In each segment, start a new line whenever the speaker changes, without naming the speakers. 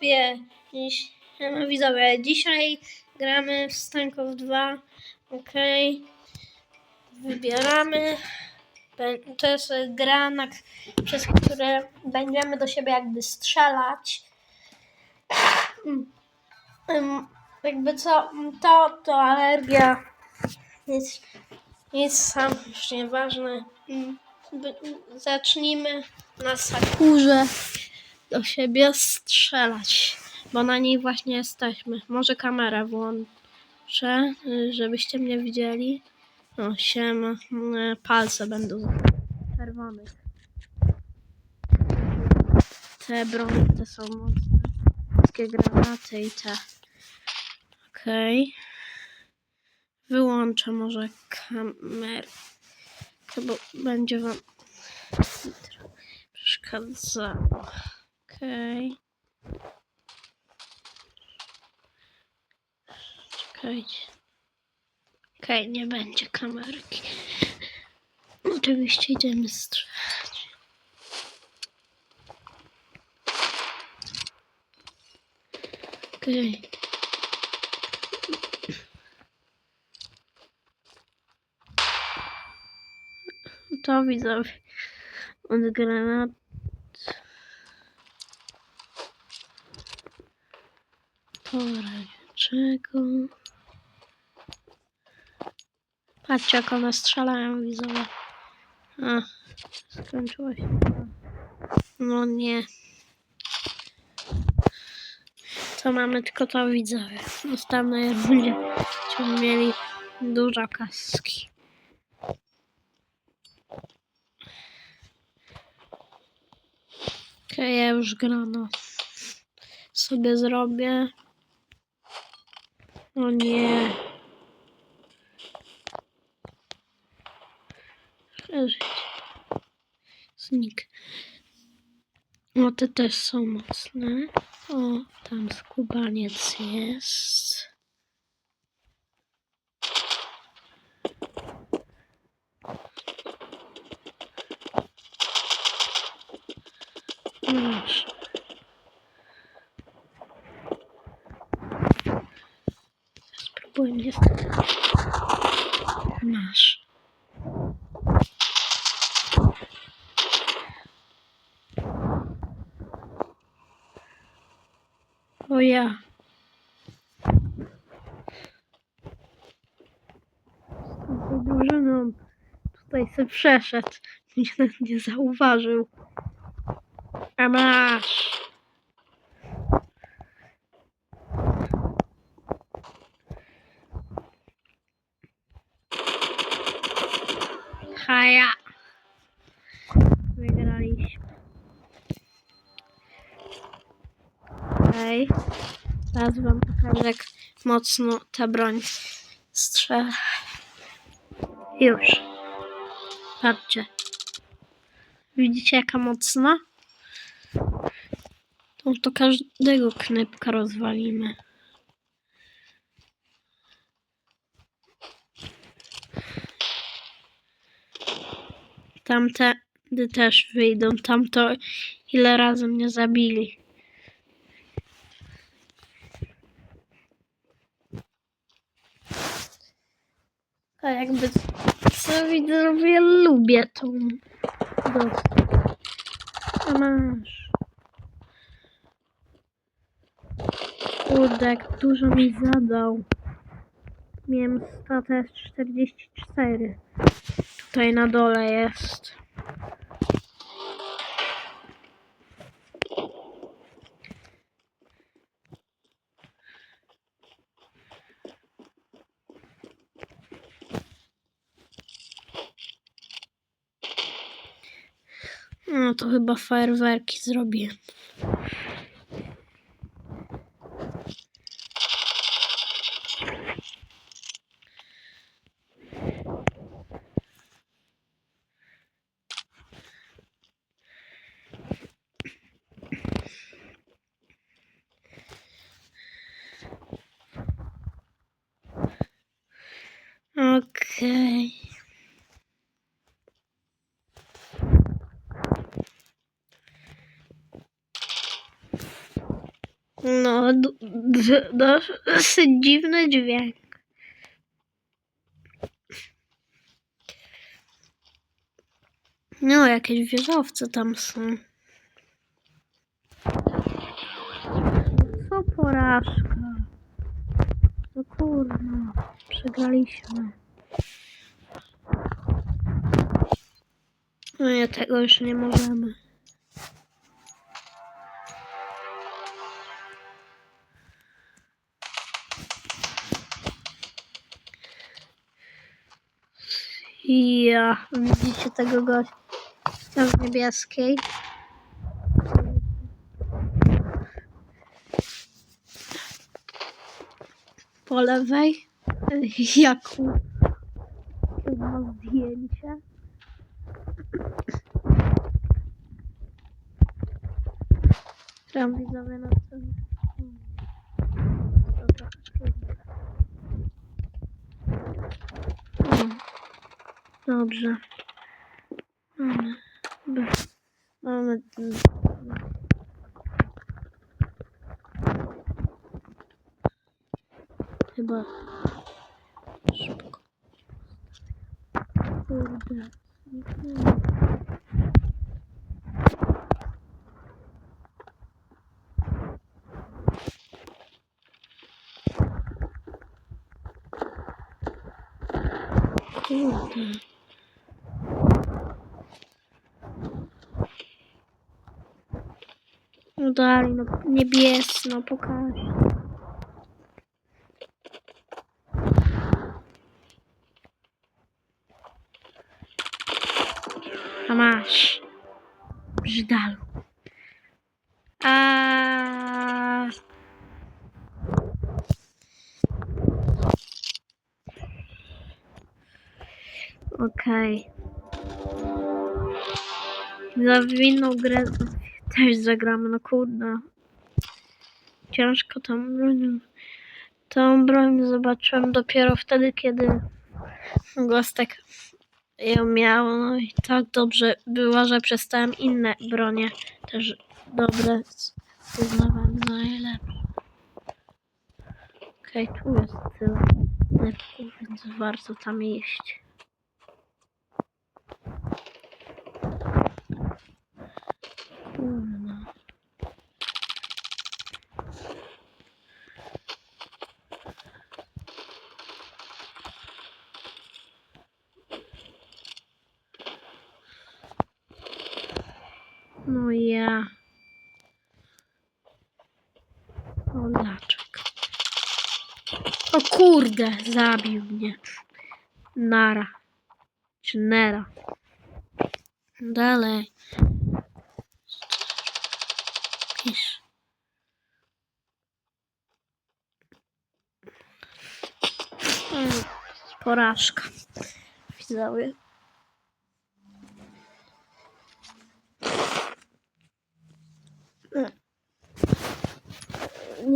widzowie, dziś, no widzowie, dzisiaj gramy w Stanków 2, ok, wybieramy, to jest e, gra, na, przez które będziemy do siebie jakby strzelać, jakby co, to, to alergia, nic, nic sam już nieważne, zacznijmy na Sakurze do siebie strzelać, bo na niej właśnie jesteśmy. Może kamerę włączę, y, żebyście mnie widzieli. O, siema. Y, Palce będą czerwone. Te broni, te są mocne. Wszystkie granaty i te. Okej. Wyłączę może kamerę, bo będzie wam przeszkadzało. Okej. Czekajcie. Okej, nie będzie kamerki. Oczywiście idziemy strzelać. Okej. To widzowie. Od granat. Czego? Patrzcie, jak one strzelają, widzowie. A, skończyło się. No nie. To mamy tylko to widzowie. W następnej rundzie będziemy mieli dużo kaski. Okej, ja już grano sobie zrobię. O nie. Przeżyć. Znik. O, te też są mocne. O, tam skubaniec jest. Masz. Spróbuję niestety. Masz. O ja. Z drużyną tutaj se przeszedł. Mnie nie zauważył. A masz. Haja. Wygraliśmy. Okej. Teraz wam pokażę, jak mocno ta broń strzela. Już. Patrzcie. Widzicie, jaka mocna? To, to każdego knypka rozwalimy. Tamte też wyjdą. Tamto ile razy mnie zabili. A jakby co widzowie lubię tą dostać. A masz. Kurde, jak dużo mi zadał. Miałem statę 44. Tutaj na dole jest. No to chyba fajerwerki zrobię. Okej. No, d- d- dosyć dziwny dźwięk. No, jakieś wieżowce tam są. Co porażka? Kurwa, przegraliśmy. No nie, tego już nie możemy. Ja, widzicie tego gościa w niebieskiej? Po lewej Jakub ma zdjęcie. Tam widzowie na tym. Dobra. Dobrze. Mamy. Mamy. Ten- Chyba. Szybko. Kurde. zniknęło. Kurde. No dalej, no niebies, A masz. Brzydalu. A. Okej. Za winną grę też zagramy, no kurde. Ciężko tą bronią. Tą broń zobaczyłem dopiero wtedy, kiedy Gostek i tak dobrze było, że przestałem inne bronie też dobre za najlepsze. Okej, tu jest tyle więc warto tam iść. No ja. Olaczek. O kurde, zabił mnie. Nara. Czy Nera. Dalej. Pisz. Porażka. Widzowie.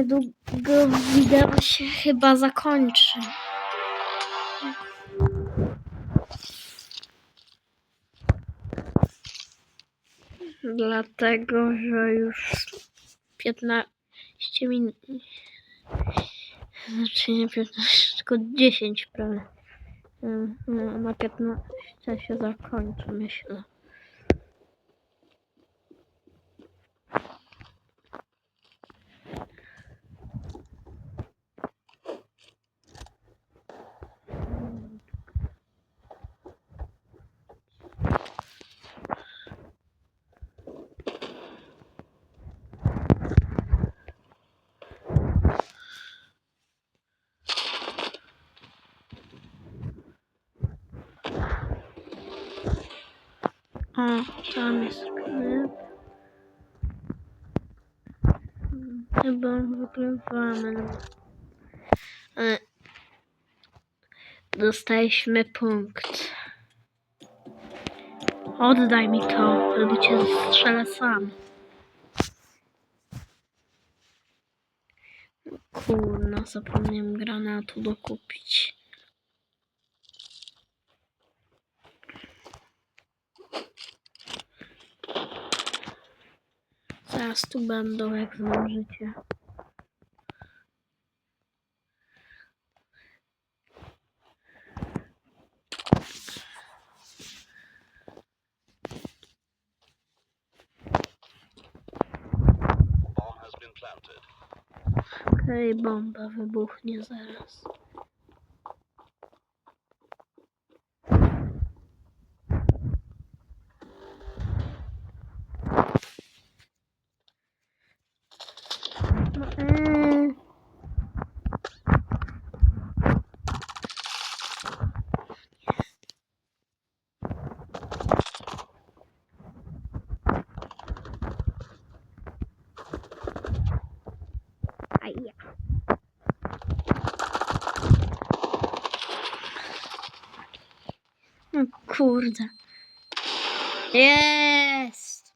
Niedługo wideo się chyba zakończy. Dlatego, że już 15 minut. Znaczy nie 15, tylko 10 prawie. Mm, no, Na 15 się zakończy, myślę. O, tam jest sklep. Chyba wygrywamy. no. E, Dostaliśmy punkt. Oddaj mi to, albo cię strzelę sam. Kurna, zapomniałem granatu dokupić. Teraz tu będą, jak zdążycie. Okej, okay, bomba wybuchnie zaraz. Kurde. Jest!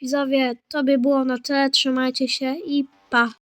Widzowie, to by było na tyle. Trzymajcie się i pa.